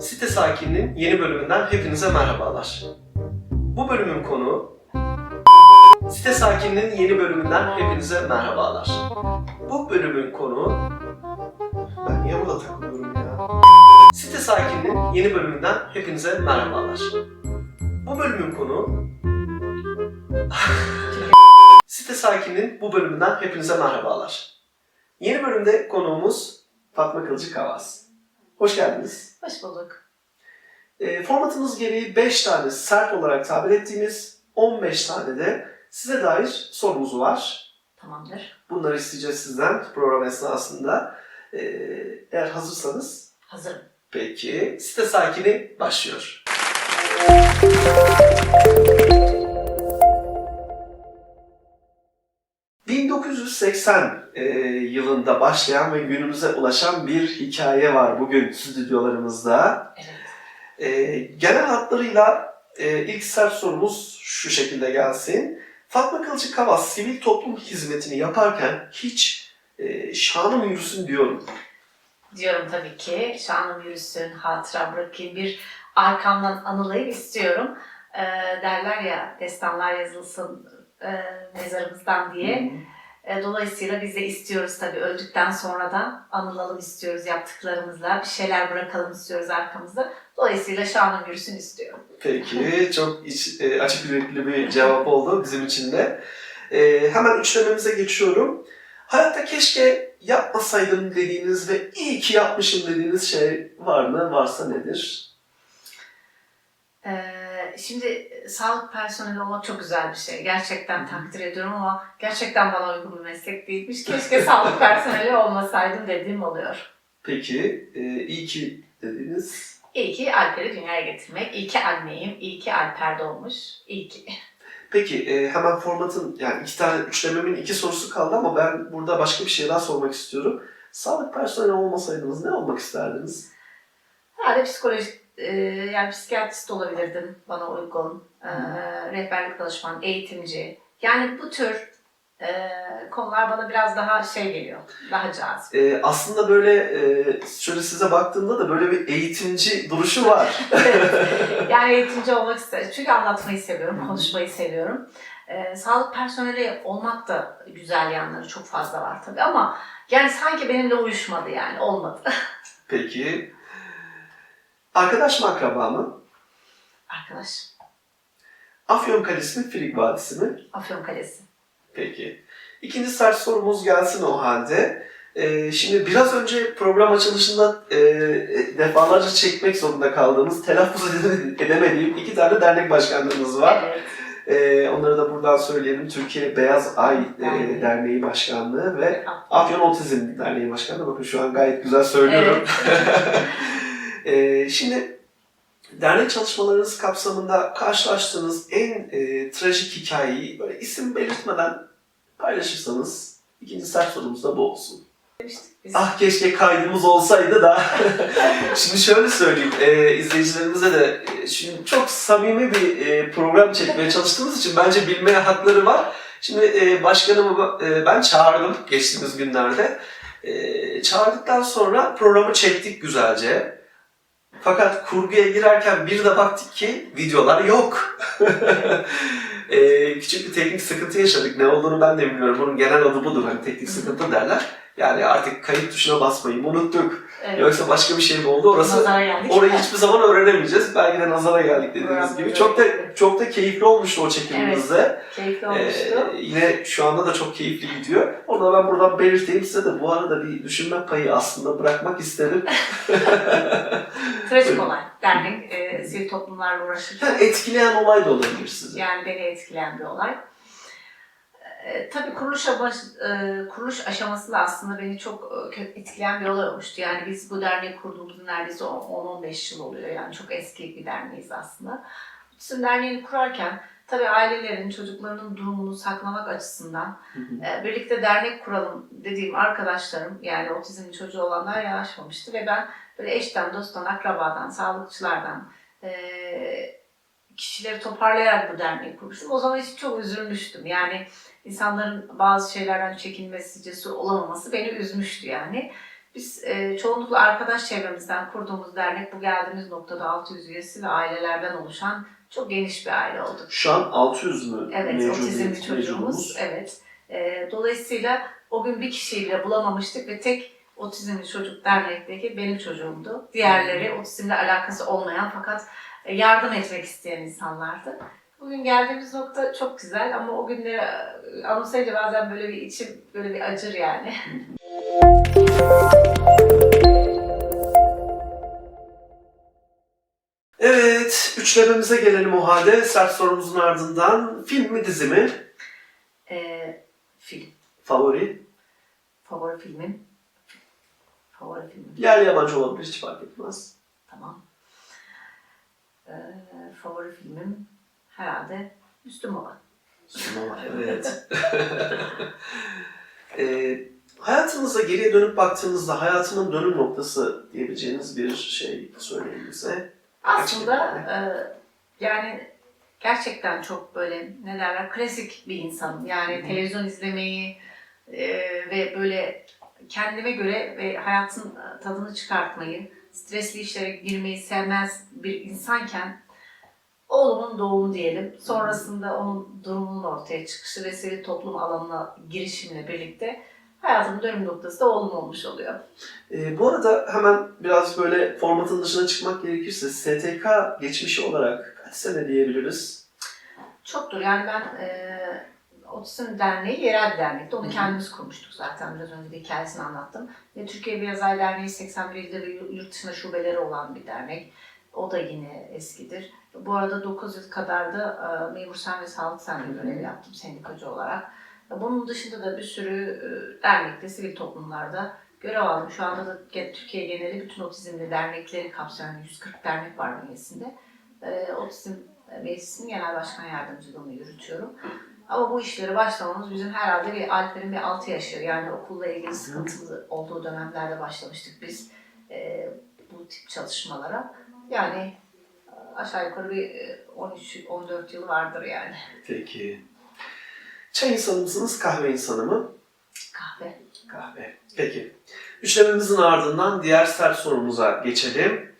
Site Sakin'in yeni bölümünden hepinize merhabalar. Bu bölümün konu Site Sakin'in yeni bölümünden hepinize merhabalar. Bu bölümün konu Ben niye burada takılıyorum ya? Site Sakin'in yeni bölümünden hepinize merhabalar. Bu bölümün konu Site Sakin'in bu bölümünden hepinize merhabalar. Yeni bölümde konuğumuz Fatma Kılıcı Kavas. Hoş geldiniz. Hoş bulduk. E, formatımız gereği 5 tane sert olarak tabir ettiğimiz 15 tane de size dair sorumuz var. Tamamdır. Bunları isteyeceğiz sizden program esnasında. E, eğer hazırsanız Hazırım. peki site sakini başlıyor. ...1980 e, yılında başlayan ve günümüze ulaşan bir hikaye var bugün stüdyolarımızda. Evet. E, genel hatlarıyla e, ilk sert sorumuz şu şekilde gelsin. Fatma Kılıcı Kavas sivil toplum hizmetini yaparken hiç e, şanım yürüsün diyorum. Diyorum tabii ki. Şanım yürüsün, hatıra bırakayım, bir arkamdan anılayım istiyorum. Ee, derler ya, destanlar yazılsın e, mezarımızdan diye. E, dolayısıyla biz de istiyoruz tabii öldükten sonra da anılalım istiyoruz yaptıklarımızla. Bir şeyler bırakalım istiyoruz arkamızda. Dolayısıyla şanım yürüsün istiyorum. Peki, çok iç, e, açık yürekli bir cevap oldu bizim için de. E, hemen üçlememize geçiyorum. Hayatta keşke yapmasaydım dediğiniz ve iyi ki yapmışım dediğiniz şey var mı? Varsa nedir? Ee, şimdi e, sağlık personeli olmak çok güzel bir şey. Gerçekten takdir ediyorum ama gerçekten bana uygun bir meslek değilmiş. Keşke sağlık personeli olmasaydım dediğim oluyor. Peki, e, iyi ki dediğiniz İyi ki Alper'i dünyaya getirmek. İyi ki anneyim. İyi ki Alper doğmuş. İyi ki. Peki e, hemen formatın yani iki tane üçlememin iki sorusu kaldı ama ben burada başka bir şey daha sormak istiyorum. Sağlık personeli olmasaydınız ne olmak isterdiniz? Herhalde psikolojik, e, yani psikiyatrist olabilirdim bana uygun. E, rehberlik danışman, eğitimci. Yani bu tür e, konular bana biraz daha şey geliyor. Daha cazip. E, aslında böyle e, şöyle size baktığımda da böyle bir eğitimci duruşu var. yani eğitimci olmak isterim. Çünkü anlatmayı seviyorum, konuşmayı seviyorum. Ee, sağlık personeli olmak da güzel yanları çok fazla var tabii ama yani sanki benimle uyuşmadı yani olmadı. Peki. Arkadaş mı akraba mı? Arkadaş, Afyon Kalesi mi Frig Vadisi mi? Afyon Kalesi. Peki. İkinci sert sorumuz gelsin o halde. Ee, şimdi biraz önce program açılışında e, defalarca çekmek zorunda kaldığımız, telaffuz ede- edemediğim iki tane dernek başkanlığımız var. Evet. Ee, onları da buradan söyleyelim. Türkiye Beyaz Ay e, Derneği. Başkanlığı ve Afyon Otizm Derneği Başkanlığı. Bakın şu an gayet güzel söylüyorum. Ee, şimdi dernek çalışmalarınız kapsamında karşılaştığınız en e, trajik hikayeyi böyle isim belirtmeden paylaşırsanız ikinci sert sorumuz da bu olsun. Ah keşke kaydımız olsaydı da. şimdi şöyle söyleyeyim e, izleyicilerimize de e, şimdi çok samimi bir e, program çekmeye çalıştığımız için bence bilmeye hakları var. Şimdi e, başkanımı e, ben çağırdım geçtiğimiz günlerde. E, çağırdıktan sonra programı çektik güzelce. Fakat kurguya girerken bir de baktık ki videolar yok. e, küçük bir teknik sıkıntı yaşadık. Ne olduğunu ben de bilmiyorum. Bunun genel adı budur. Hani teknik sıkıntı derler. Yani artık kayıt tuşuna basmayı unuttuk. Evet. Yoksa başka bir şey mi oldu? Orası orayı hiçbir zaman öğrenemeyeceğiz. Belki de nazara geldik dediğiniz gibi. Çok da çok da keyifli olmuştu o çekimimizde. Keyifli Ee, olmuştu. yine şu anda da çok keyifli gidiyor. Onu da ben buradan belirteyim size de bu arada bir düşünme payı aslında bırakmak istedim. Trajik olay. Dernek e, sivil toplumlarla uğraşırken. Yani etkileyen olay da olabilir sizi. Yani beni etkileyen bir olay. E, tabii kuruluş, abaş- e, kuruluş aşaması da aslında beni çok e, etkileyen bir olay olmuştu. Yani biz bu derneği kurduğumuzda neredeyse 10-15 yıl oluyor. Yani çok eski bir derneğiz aslında. Otizm Derneği'ni kurarken tabii ailelerin, çocuklarının durumunu saklamak açısından e, birlikte dernek kuralım dediğim arkadaşlarım yani otizmli çocuğu olanlar yanaşmamıştı ve ben böyle eşten, dosttan, akrabadan, sağlıkçılardan e, kişileri toparlayarak bu derneği kurmuştum. O zaman için çok üzülmüştüm. Yani insanların bazı şeylerden çekinmesi, cesur olamaması beni üzmüştü yani. Biz e, çoğunlukla arkadaş çevremizden kurduğumuz dernek bu geldiğimiz noktada 600 üyesi ve ailelerden oluşan çok geniş bir aile olduk. Şu an 600 mü Evet, mevcudiyet- otizmli çocuğumuz. Evet. E, dolayısıyla o gün bir kişiyi bile bulamamıştık ve tek otizmli çocuk dernekteki benim çocuğumdu. Diğerleri otizmle alakası olmayan fakat yardım etmek isteyen insanlardı. Bugün geldiğimiz nokta çok güzel ama o günleri e, anımsayınca bazen böyle bir içim böyle bir acır yani. Evet, üçlememize gelelim o halde. Sert sorumuzun ardından film mi dizi mi? E, film. Favori? Favori filmim. Favori filmim. Yerli yabancı olabilir hiç fark etmez. Tamam. E, favori filmim herhalde Müslüm Baba. Sinema, evet. e, hayatınıza geriye dönüp baktığınızda hayatının dönüm noktası diyebileceğiniz bir şey söyleyin bize. Aslında e, yani gerçekten çok böyle ne derler klasik bir insanım. Yani Hı hı. televizyon izlemeyi e, ve böyle kendime göre ve hayatın tadını çıkartmayı, stresli işlere girmeyi sevmez bir insanken oğlumun doğumu diyelim. Sonrasında onun durumunun ortaya çıkışı ve sivil toplum alanına girişimle birlikte hayatımın dönüm noktası da oğlum olmuş oluyor. E, bu arada hemen biraz böyle formatın dışına çıkmak gerekirse STK geçmişi olarak kaç sene diyebiliriz? Çoktur. Yani ben e, Otizm Derneği yerel bir dernekti. Onu Hı hı. kendimiz kurmuştuk zaten. Biraz önce de hikayesini anlattım. Ve Türkiye Beyaz Ay Derneği 81 ilde ve yurt dışında şubeleri olan bir dernek. O da yine eskidir. Bu arada 9 yıl kadar da e, Memur Sen ve Sağlık Sen'de görev yaptım sendikacı olarak. Bunun dışında da bir sürü e, dernekte, sivil toplumlarda görev aldım. Şu anda da Türkiye geneli bütün otizmli dernekleri kapsayan 140 dernek var bünyesinde. E, Otizm Meclisi'nin genel başkan yardımcılığını yürütüyorum. Ama bu işlere başlamamız bizim herhalde bir Alper'in bir 6 yaşı yani okulla ilgili sıkıntılı olduğu dönemlerde başlamıştık biz e, bu tip çalışmalara. Yani aşağı yukarı bir e, 13-14 yılı vardır yani. Peki. Çay insanı mısınız, kahve insanı mı? Kahve. Kahve. Peki. Üçlememizin ardından diğer sert sorumuza geçelim.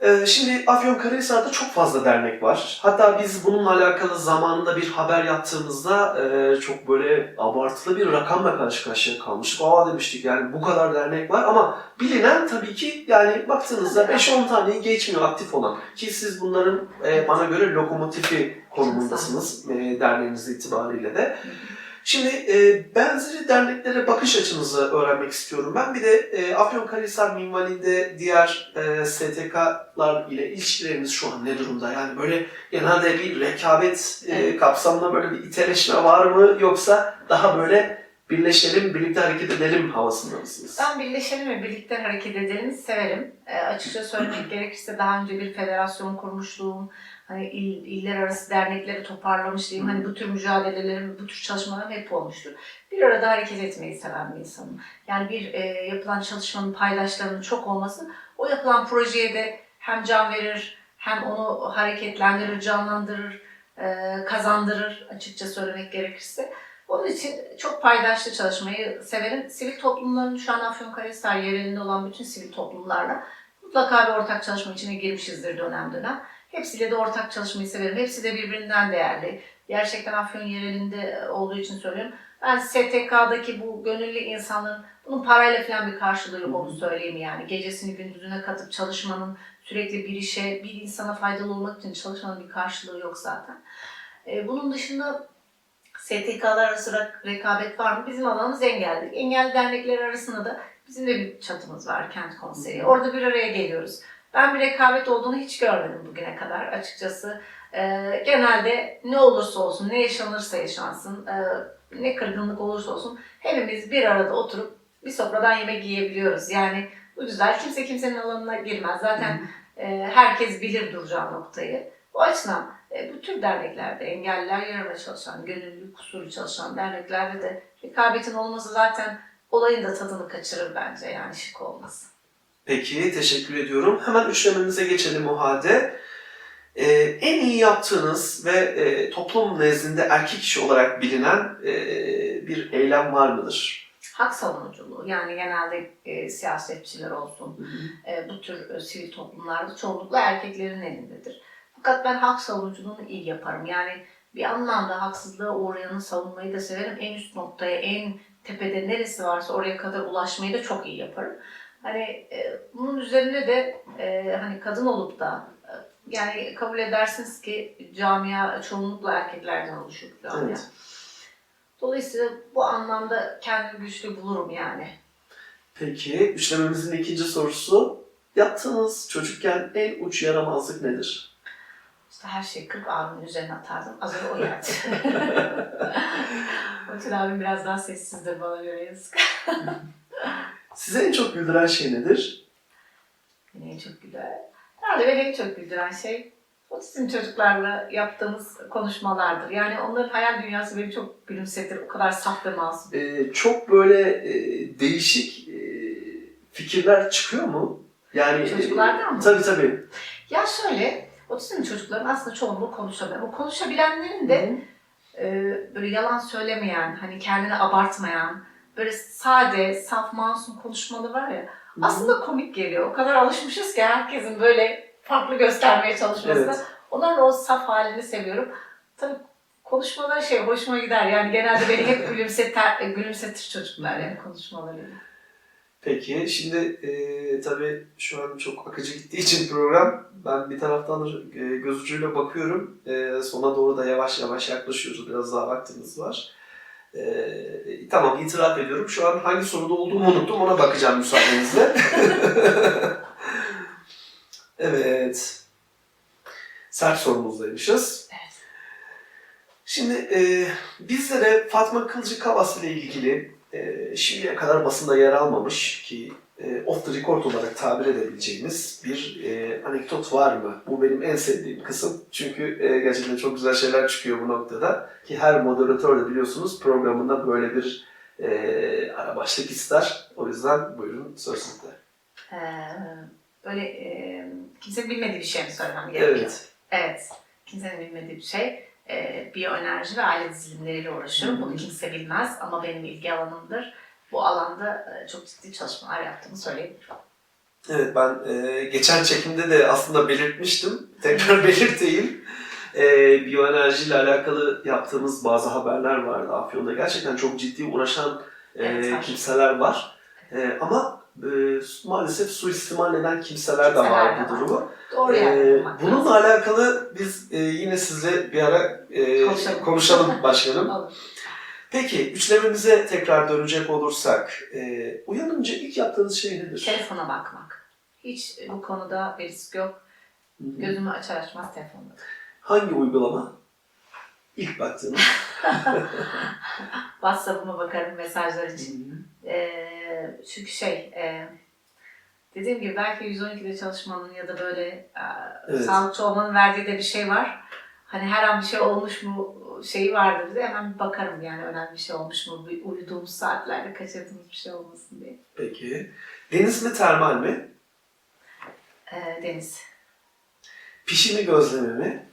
Ee, şimdi Afyonkarahisar'da çok fazla dernek var. Hatta biz bununla alakalı zamanında bir haber yaptığımızda e, çok böyle abartılı bir rakamla karşı karşıya kalmıştık. Aa demiştik yani bu kadar dernek var ama bilinen tabii ki yani baktığınızda 5-10 taneyi geçmiyor aktif olan. Ki siz bunların e, bana göre lokomotifi konumundasınız e, derneğiniz itibariyle de. Şimdi e, benzeri derneklere bakış açınızı öğrenmek istiyorum. Ben bir de e, Afyonkarahisar minvalinde diğer e, STK'lar ile ilişkilerimiz şu an ne durumda? Yani böyle genelde bir rekabet e, kapsamında böyle bir iteleşme var mı? Yoksa daha böyle birleşelim, birlikte hareket edelim havasında mısınız? Ben birleşelim ve birlikte hareket edelim severim. E, açıkça söylemek gerekirse daha önce bir federasyon kurmuşluğum, hani il, iller arası dernekleri toparlamışlığım, hani bu tür mücadelelerim, bu tür çalışmalarım hep olmuştur. Bir arada hareket etmeyi seven bir insanım. Yani bir e, yapılan çalışmanın paydaşlarının çok olması, o yapılan projeye de hem can verir, hem onu hareketlendirir, canlandırır, e, kazandırır açıkça söylemek gerekirse. Onun için çok paydaşlı çalışmayı severim. Sivil toplumların şu an Afyonkarahisar yerelinde olan bütün sivil toplumlarla mutlaka bir ortak çalışma içine girmişizdir dönem dönem. Hepsiyle de ortak çalışmayı severim. Hepsi de birbirinden değerli. Gerçekten Afyon yerelinde olduğu için söylüyorum. Ben STK'daki bu gönüllü insanların bunun parayla falan bir karşılığı yok onu söyleyeyim yani. Gecesini gündüzüne katıp çalışmanın sürekli bir işe, bir insana faydalı olmak için çalışmanın bir karşılığı yok zaten. Ee, bunun dışında STK'lar arası rekabet var mı? Bizim alanımız engelli. Engelli dernekler arasında da bizim de bir çatımız var, kent konseyi. Orada bir araya geliyoruz. Ben bir rekabet olduğunu hiç görmedim bugüne kadar açıkçası. Ee, genelde ne olursa olsun, ne yaşanırsa yaşansın, e, ne kırgınlık olursa olsun hepimiz bir arada oturup bir sofradan yemek yiyebiliyoruz. Yani bu güzel. Kimse kimsenin alanına girmez. Zaten e, herkes bilir duracağı noktayı. O açıdan e, bu tür derneklerde, engelliler yararına çalışan, gönüllü, kusurlu çalışan derneklerde de rekabetin olması zaten olayın da tadını kaçırır bence yani şık olması. Peki, teşekkür ediyorum. Hemen üçlememize geçelim o halde. Ee, en iyi yaptığınız ve e, toplum nezdinde erkek işi olarak bilinen e, bir eylem var mıdır? hak savunuculuğu. Yani genelde e, siyasetçiler olsun, e, bu tür e, sivil toplumlarda çoğunlukla erkeklerin elindedir. Fakat ben hak savunuculuğunu iyi yaparım. Yani bir anlamda haksızlığa uğrayanı savunmayı da severim. En üst noktaya, en tepede neresi varsa oraya kadar ulaşmayı da çok iyi yaparım. Hani e, bunun üzerine de e, hani kadın olup da e, yani kabul edersiniz ki camia çoğunlukla erkeklerden oluşuyor camia. Evet. Dolayısıyla bu anlamda kendimi güçlü bulurum yani. Peki, üçlememizin ikinci sorusu. Yaptığınız çocukken en uç yaramazlık nedir? İşte her şeyi 40 abimin üzerine atardım. Az önce o yerdi. o için abim biraz daha sessizdir bana göre yazık. Size en çok güldüren şey nedir? Beni en çok güldüren. Herhalde beni en çok güldüren şey otizm çocuklarla yaptığımız konuşmalardır. Yani onların hayal dünyası beni çok gülümsetir. O kadar saf ve masum. Ee, çok böyle e, değişik e, fikirler çıkıyor mu? Yani Çocuklardan mı? Tabii tabii. Ya şöyle, otizm çocukların aslında çoğunluğu konuşamıyor. Bu konuşabilenlerin de e, böyle yalan söylemeyen, hani kendini abartmayan, böyle sade, saf, masum konuşmalı var ya. Aslında komik geliyor. O kadar alışmışız ki herkesin böyle farklı göstermeye çalışmasına. Evet. Onların o saf halini seviyorum. Tabii konuşmaları şey hoşuma gider. Yani genelde beni hep gülümseter, gülümsetir çocuklar yani konuşmaları. Peki, şimdi e, tabii şu an çok akıcı gittiği için program, ben bir taraftan e, göz ucuyla bakıyorum. E, sona doğru da yavaş yavaş yaklaşıyoruz. Biraz daha vaktimiz var. E, tamam, itiraf ediyorum. Şu an hangi soruda olduğumu unuttum. Ona bakacağım müsaadenizle. evet. Sert sorumuzdaymışız. Evet. Şimdi e, bizlere Fatma Kılıcı Kavas ile ilgili e, şimdiye kadar basında yer almamış ki off the record olarak tabir edebileceğimiz bir e, anekdot var mı? Bu benim en sevdiğim kısım. Çünkü e, gerçekten çok güzel şeyler çıkıyor bu noktada. Ki her moderatör de biliyorsunuz programında böyle bir e, ara başlık ister. O yüzden buyurun söz sizde. Ee, böyle e, kimsenin bilmediği bir şey mi söylemem gerekiyor? Evet. Evet. Kimsenin bilmediği bir şey. Ee, biyoenerji ve aile dizilimleriyle uğraşıyorum. Hı hı. Bunu kimse bilmez ama benim ilgi alanımdır. Bu alanda e, çok ciddi çalışmalar yaptığımı söyleyebilirim. Evet ben e, geçen çekimde de aslında belirtmiştim. Tekrar belirteyim. E, biyoenerji ile alakalı yaptığımız bazı haberler vardı Afyon'da. Gerçekten çok ciddi uğraşan e, Evet, kimseler var. E, ama e, maalesef suistimal eden kimseler de Kimseler var de bu var. durumu. Doğru E, yani. bulmak bununla alakalı biz e, yine sizle bir ara e, Konuşalım. konuşalım başkanım. Olur. Peki üçlememize tekrar dönecek olursak, e, uyanınca ilk yaptığınız şey nedir? Telefona bakmak. Hiç bu konuda bir risk yok. Gözümü açar açmaz telefonda. Hangi uygulama? İlk baktığınız. WhatsApp'ıma bakarım mesajlar için. Ee, çünkü şey, e, dediğim gibi belki 112'de çalışmanın ya da böyle e, Evet. sağlıkçı olmanın verdiği de bir şey var. Hani her an bir şey olmuş mu şeyi vardır bir de hemen bir bakarım yani önemli bir şey olmuş mu, bir uyuduğumuz saatlerde kaçırdığımız bir şey olmasın diye. Peki. Deniz mi termal mi? Ee, Deniz. Pişi mi gözleme mi?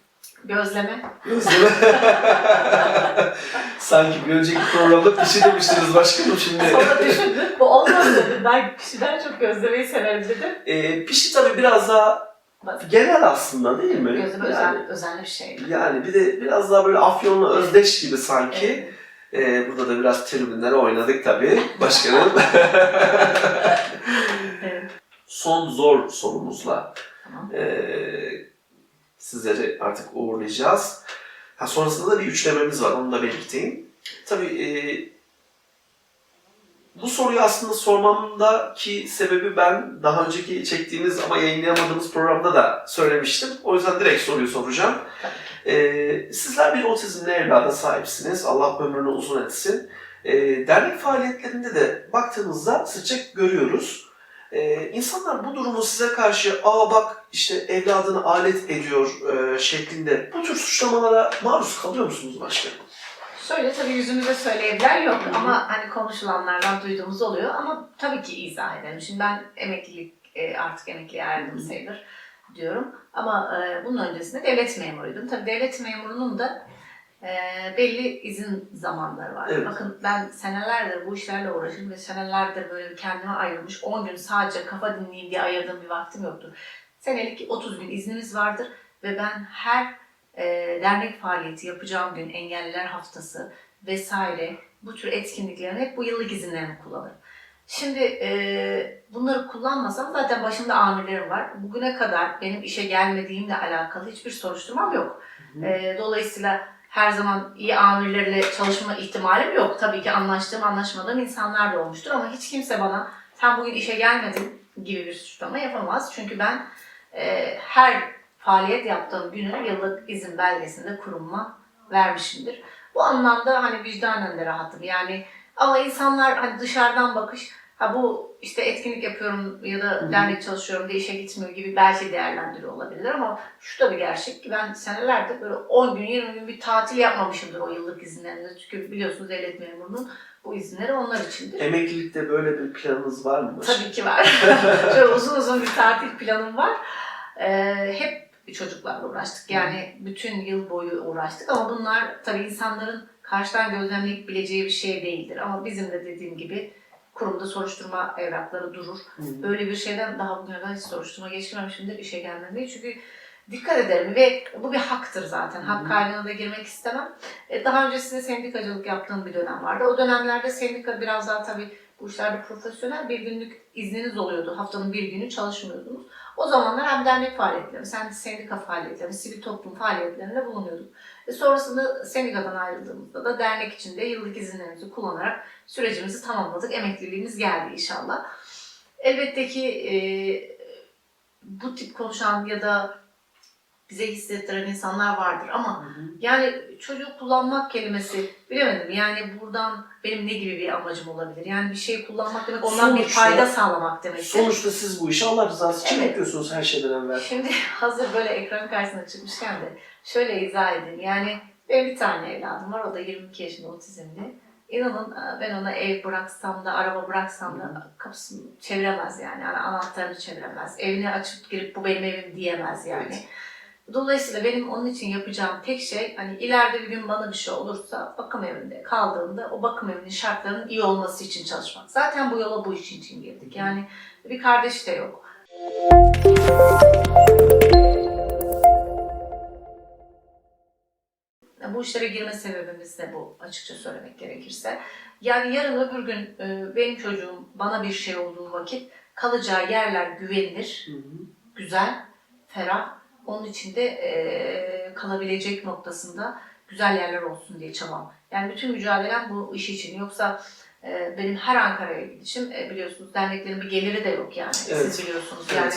Gözleme. Gözleme. Sanki bir önceki programda pişi demiştiniz başkanım şimdi. Sonra düşündüm. Bu olmaz dedim. Ben kişiden çok gözlemeyi severim dedim. E, pişi tabii biraz daha. Genel aslında değil mi? Gözleme yani, özel, özenli bir şey. yani bir de biraz daha böyle afyonla özdeş gibi sanki. Evet. E, burada da biraz tribünlere oynadık tabii başkanım. Evet. Son zor sorumuzla Tamam. Ee, sizleri artık uğurlayacağız. Ha, sonrasında da bir üçlememiz var, onu da belirteyim. Tabii e, bu soruyu aslında sormamdaki sebebi ben daha önceki çektiğimiz ama yayınlayamadığımız programda da söylemiştim. O yüzden direkt soruyu soracağım. Ee, sizler bir otizmli evlada sahipsiniz. Allah ömrünü uzun etsin. Ee, dernek faaliyetlerinde de baktığımızda sıkça görüyoruz. Ee, insanlar bu durumu size karşı aa bak işte evladını alet ediyor e, şeklinde bu tür suçlamalara maruz kalıyor musunuz başkanım? Şöyle tabii yüzümüze söyleyebilen yok ama hani konuşulanlardan duyduğumuz oluyor ama tabii ki izah edelim. Şimdi ben emeklilik e, artık emekliye ayrıldım sayılır diyorum ama e, bunun öncesinde devlet memuruydum. Tabii devlet memurunun da Ee, belli izin zamanları var. Evet. Bakın ben senelerdir bu işlerle uğraşıyorum ve senelerdir böyle kendime ayrılmış 10 gün sadece kafa dinleyeyim diye ayırdığım bir vaktim yoktur. Senelik 30 gün iznimiz vardır ve ben her e, dernek faaliyeti yapacağım gün, engelliler haftası vesaire bu tür etkinliklerin hep bu yıllık izinlerimi kullanırım. Şimdi e, bunları kullanmasam zaten başımda amirlerim var. Bugüne kadar benim işe gelmediğimle alakalı hiçbir soruşturmam yok. E, dolayısıyla her zaman iyi amirlerle çalışma ihtimalim yok. Tabii ki anlaştığım, anlaşmadığım insanlar da olmuştur ama hiç kimse bana sen bugün işe gelmedin gibi bir suçlama yapamaz. Çünkü ben e, her faaliyet yaptığım günü yıllık izin belgesinde kurumuma vermişimdir. Bu anlamda hani vicdanen de rahatım. Yani ama insanlar hani dışarıdan bakış ha bu işte etkinlik yapıyorum ya da dernek çalışıyorum diye işe gitmiyor gibi belki değerlendiriyor olabilir ama şu da bir gerçek ki ben senelerdir böyle 10 gün 20 gün bir tatil yapmamışımdır o yıllık izinlerinde. Çünkü biliyorsunuz devlet memurunun bu izinleri onlar içindir. Emeklilikte böyle bir planınız var mı? Tabii ki var. Şöyle uzun uzun bir tatil planım var. Ee, hep çocuklarla uğraştık. Yani bütün yıl boyu uğraştık ama bunlar tabii insanların karşıdan gözlemleyebileceği bir şey değildir. Ama bizim de dediğim gibi kurumda soruşturma evrakları durur. Hı. Öyle bir şeyden daha bugüne kadar hiç soruşturma geçirmemişimdir işe gelmemeye. Çünkü dikkat ederim ve bu bir haktır zaten. Hak hı. kaybına da girmek istemem. E, Daha öncesinde sendikacılık yaptığım bir dönem vardı. O dönemlerde sendika biraz daha tabii bu işlerde profesyonel bir günlük izniniz oluyordu. Haftanın bir günü çalışmıyordunuz. O zamanlar hem dernek faaliyetleri, hem sendika faaliyetleri, sivil toplum faaliyetlerinde bulunuyorduk. E sonrasında sendikadan ayrıldığımızda da dernek içinde yıllık izinlerimizi kullanarak sürecimizi tamamladık. Emekliliğimiz geldi inşallah. Elbette ki e, bu tip konuşan ya da bize hissettiren insanlar vardır ama Hı hı. yani çocuğu kullanmak kelimesi bilemedim. Yani buradan benim ne gibi bir amacım olabilir? Yani bir şey kullanmak demek ondan bir Sonuçta- fayda sağlamak demektir. Sonuçta siz bu işi Allah rızası için Evet. yapıyorsunuz her şeyden evvel. Şimdi hazır böyle ekran karşısına çıkmışken de şöyle izah edeyim. Yani benim bir tane evladım var. O da 22 yaşında otizmli. İnanın e, ben ona ev bıraksam da, araba bıraksam da kapısını çeviremez yani. yani anahtarını çeviremez. Evini açıp girip bu benim evim diyemez yani. Evet. Dolayısıyla benim onun için yapacağım tek şey hani ileride bir gün bana bir şey olursa bakım evinde kaldığımda o bakım evinin şartlarının iyi olması için çalışmak. Zaten bu yola bu iş için girdik. Yani bir kardeş de yok. Bu işlere girme sebebimiz de bu açıkça söylemek gerekirse. Yani yarın öbür gün e, benim çocuğum bana bir şey olduğu vakit kalacağı yerler güvenilir, güzel, ferah. Onun içinde e, kalabilecek noktasında güzel yerler olsun diye çabam. Yani bütün mücadelem bu iş için. Yoksa e, benim her Ankara'ya gidişim e, biliyorsunuz derneklerin bir geliri de yok yani. Evet. Siz biliyorsunuz yani.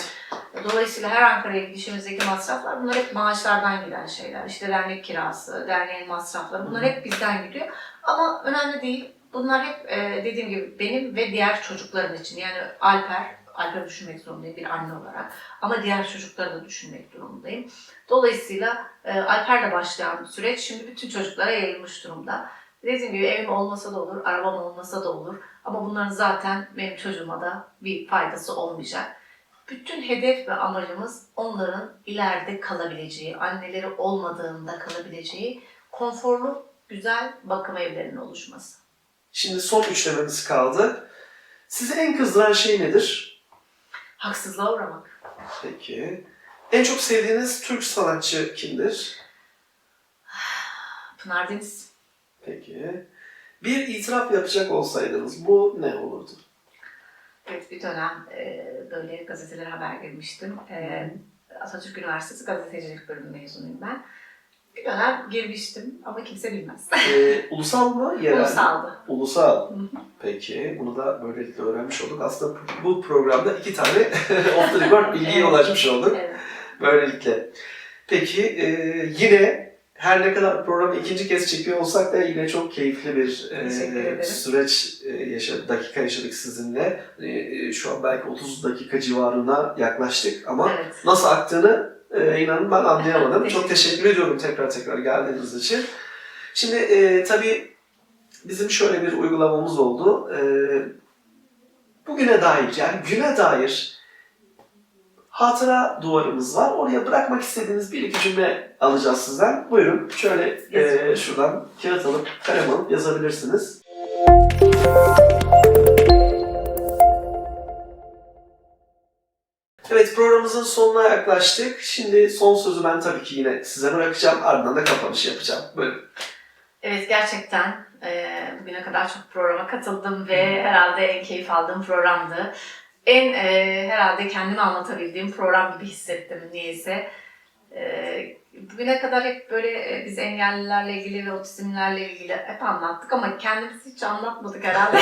Evet. Dolayısıyla her Ankara'ya gidişimizdeki masraflar bunlar hep maaşlardan giden şeyler. İşte dernek kirası, derneğin masrafları bunlar hep bizden gidiyor. Ama önemli değil. Bunlar hep e, dediğim gibi benim ve diğer çocukların için. Yani Alper, Alper'i düşünmek zorundayım bir anne olarak. Ama diğer çocukları da düşünmek durumundayım. Dolayısıyla e, Alper'le başlayan süreç şimdi bütün çocuklara yayılmış durumda. Dediğim gibi evim olmasa da olur, arabam olmasa da olur. Ama bunların zaten benim çocuğuma da bir faydası olmayacak. Bütün hedef ve amacımız onların ileride kalabileceği, anneleri olmadığında kalabileceği konforlu, güzel bakım evlerinin oluşması. Şimdi son üçlememiz kaldı. Sizi en kızdıran şey nedir? Haksızlığa uğramak. Peki. En çok sevdiğiniz Türk sanatçı kimdir? Pınar Deniz. Peki. Bir itiraf yapacak olsaydınız bu ne olurdu? Evet bir dönem e, böyle gazetelere haber girmiştim. E, Atatürk Üniversitesi gazetecilik bölümü mezunuyum ben. Bir dönem girmiştim ama kimse bilmez. Ee, ulusal mı? Yerel? Ulusaldı. Ulusal. Hı hı. Peki. Bunu da böylelikle öğrenmiş olduk. Aslında bu programda iki tane off the record bilgiye ulaşmış olduk. Evet. Böylelikle. Peki e, yine her ne kadar programı ikinci kez çekiyor olsak da yine çok keyifli bir e, süreç e, yaşadık, dakika yaşadık sizinle. E, e, şu an belki 30 dakika civarına yaklaştık ama evet. nasıl aktığını e, inanın ben anlayamadım. Çok teşekkür ediyorum tekrar tekrar geldiğiniz için. Şimdi e, tabii bizim şöyle bir uygulamamız oldu. E, bugüne dair yani güne dair hatıra duvarımız var. Oraya bırakmak istediğiniz bir iki cümle alacağız sizden. Buyurun şöyle e, şuradan kağıt alıp kalem alıp yazabilirsiniz. Evet programımızın sonuna yaklaştık. Şimdi son sözü ben tabii ki yine size bırakacağım. Ardından da kapanış yapacağım. Buyurun. Evet gerçekten e, bugüne kadar çok programa katıldım ve herhalde en keyif aldığım programdı. En e, herhalde kendimi anlatabildiğim program gibi hissettim niyeyse. E, bugüne kadar hep böyle e, biz engellilerle ilgili ve otizmlerle ilgili hep anlattık ama kendimizi hiç anlatmadık herhalde.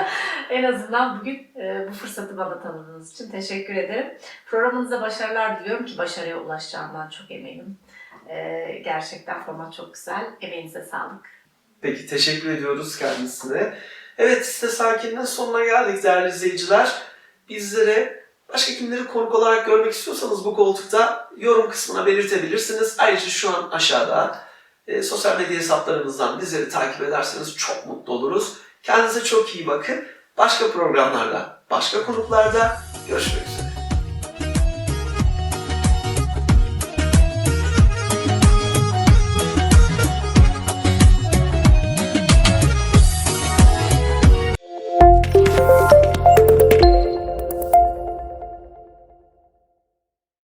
en azından bugün e, bu fırsatı bana tanıdığınız için teşekkür ederim. Programınıza başarılar diliyorum ki başarıya ulaşacağımdan çok eminim. E, gerçekten format çok güzel. Emeğinize sağlık. Peki teşekkür ediyoruz kendisine. Evet site sakinliğinin sonuna geldik değerli izleyiciler. Bizlere başka kimleri konuk olarak görmek istiyorsanız bu koltukta yorum kısmına belirtebilirsiniz. Ayrıca şu an aşağıda e, sosyal medya hesaplarımızdan bizleri takip ederseniz çok mutlu oluruz. Kendinize çok iyi bakın. Başka programlarda, başka konuklarda görüşmek üzere.